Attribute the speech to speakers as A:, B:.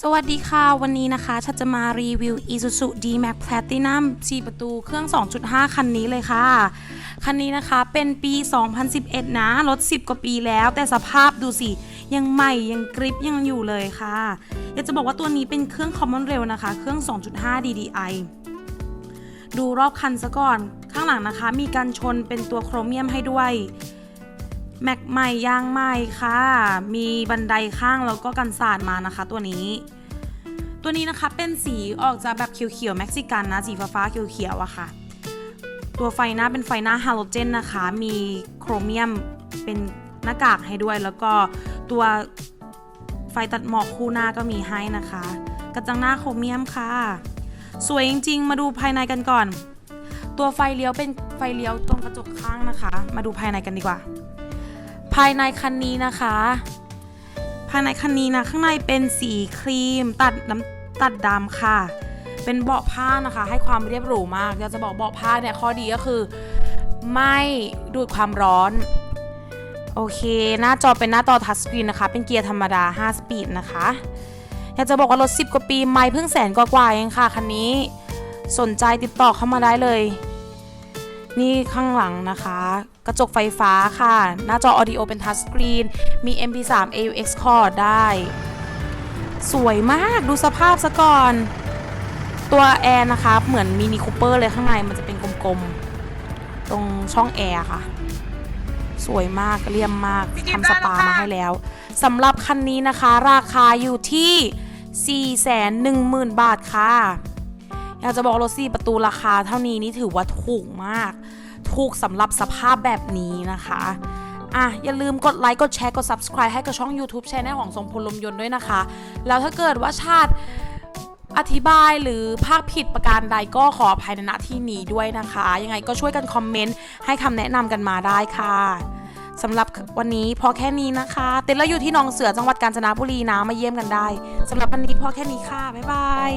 A: สวัสดีค่ะ วันนี้นะคะฉันจะมารีวิว Isuzu D-Max Platinum 4ประตูเครื่อง 2.5 คันนี้เลยค่ะ คันนี้นะคะเป็นปี 2011 นะ รถ 10 กว่าปีแล้ว แต่สภาพดูสิ ยังใหม่ยังกริปยังอยู่เลยค่ะอยากจะบอกว่าตัวนี้เป็นเครื่อง Common Rail นะคะ เครื่อง 2.5 DDI ดูรอบคันซะก่อน ข้างหลังนะคะ มีการชนเป็นตัวโครเมียมให้ด้วย แม็กใหม่ยางใหม่ค่ะ มีบันไดข้างแล้วก็กันสาดมานะคะ ตัวนี้ ตัวนี้นะคะเป็นสีออกจะแบบเขียวๆเม็กซิกันนะ สีฟ้าๆเขียวๆอะค่ะ ตัวไฟหน้าเป็นไฟหน้าฮาโลเจนนะคะ มีโครเมียมเป็นหน้ากากให้ด้วย แล้วก็ตัวไฟตัดหมอกคู่หน้าก็มีให้นะคะ กระจังหน้าโครเมียมค่ะ สวยจริงๆ มาดูภายในกันก่อน ตัวไฟเลี้ยวเป็นไฟเลี้ยวตรงกระจกข้างนะคะ มาดูภายในกันดีกว่า ภายในคันนี้นะคะ ภายในคันนี้นะข้างในเป็นสีครีมตัดน้ำตัดดำค่ะ เป็นเบาะผ้านะคะ ให้ความเรียบหรูมากอยากจะบอกเบาะผ้าเนี่ยข้อดีก็คือ ไม่ดูดความร้อน โอเค หน้าจอเป็นหน้าจอทัชสกรีนนะคะ เป็นเกียร์ธรรมดา 5 สปีดนะคะอยากจะบอกว่ารถ 10 กว่าปีไม่เพิ่งแสนกว่าๆเองค่ะคันนี้สนใจติดต่อเข้ามาได้เลย นี่ข้างหลังนะคะ กระจกไฟฟ้าค่ะ หน้าจอ Audio เป็นทัชสกรีน มี MP3 AUX Cord ได้ สวยมากดูสภาพซะก่อน ตัวแอร์นะคะเหมือนมินิคูเปอร์เลยข้างในมันจะเป็นกลมๆ ตรงช่องแอร์ค่ะ สวยมากเรียมมากทำสปามาให้แล้วสำหรับคันนี้นะคะ ราคาอยู่ที่ 410,000 บาทค่ะอยากจะบอกรถ4ประตูราคาเท่านี้นี่ถือว่าถูกมาก ถูกสำหรับสภาพแบบนี้นะคะอะอย่าลืมกดไลค์กดแชร์กด subscribe ให้กับช่อง YouTube Channel ของทรงพลลมยนต์ด้วยนะคะ แล้วถ้าเกิดว่าชาติอธิบายหรือภาคผิดประการใดก็ขออภัยในณที่นี้ด้วยนะคะ ยังไงก็ช่วยกันคอมเมนต์ให้คำแนะนำกันมาได้ค่ะสำหรับวันนี้พอแค่นี้นะคะเต็นท์เราอยู่ที่หนองเสือจังหวัดกาญจนบุรีนะมาเยี่ยมกันได้สำหรับวันนี้พอแค่นี้ค่ะบ๊ายบาย